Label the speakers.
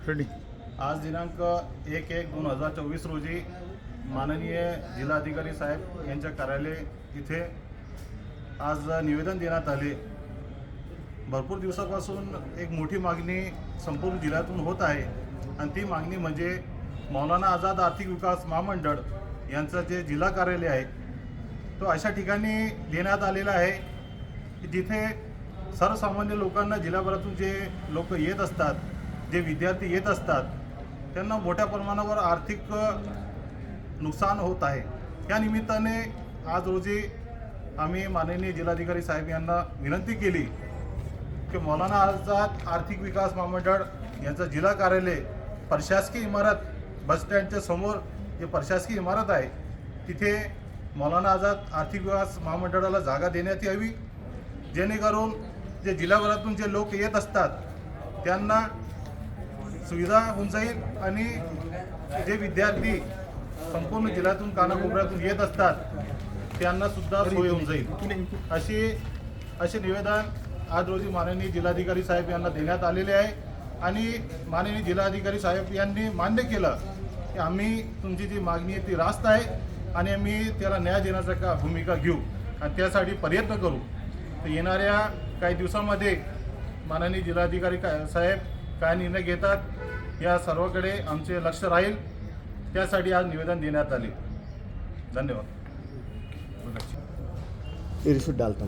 Speaker 1: आज दिनांक एक एक दोन हजार चोवीस रोजी माननीय जिल्हाधिकारी साहेब यांच्या कार्यालय इथे आज निवेदन देण्यात आले. भरपूर दिवसापासून एक मोठी मागणी संपूर्ण जिल्ह्यातून होत आहे. आणि ती मागणी म्हणजे मौलाना आझाद आर्थिक विकास महामंडळ यांचं जे जिल्हा कार्यालय आहे तो अशा ठिकाणी देण्यात आलेला आहे की जिथे सर्वसामान्य लोकांना जिल्हाभरातून जे लोक येत असतात जे विद्यार्थी येत असतात त्यांना मोठ्या प्रमाणावर आर्थिक नुकसान होत आहे. त्या निमित्ताने आज रोजी आम्ही माननीय जिल्हाधिकारी साहेब यांना विनंती केली की मौलाना आझाद आर्थिक विकास महामंडळ यांचं जिल्हा कार्यालय प्रशासकीय इमारत बस स्टँडच्या समोर जे प्रशासकीय इमारत आहे तिथे मौलाना आझाद आर्थिक विकास महामंडळाला जागा देण्यात यावी. जेणेकरून जे जिल्हाभरातून जे लोक येत असतात त्यांना सुविधा होऊन जाईल आणि जे विद्यार्थी संपूर्ण जिल्ह्यातून कानाकोपऱ्यातून येत असतात त्यांना सुद्धा सोय होऊन जाईल. अशी असे निवेदन आज रोजी माननीय जिल्हाधिकारी साहेब यांना देण्यात आलेले आहे. आणि माननीय जिल्हाधिकारी साहेब यांनी मान्य केलं की आम्ही तुमची जी मागणी आहे ती रास्त आहे आणि आम्ही त्याला न्याय देण्याचा का भूमिका घेऊ? आणि त्यासाठी प्रयत्न करू. तर येणाऱ्या काही दिवसामध्ये माननीय जिल्हाधिकारी काय साहेब काय निर्णय घेतात या सर्वकडे आमचे लक्ष राहील. त्यासाठी आज निवेदन देण्यात आले. धन्यवाद.
Speaker 2: रिसूट डालता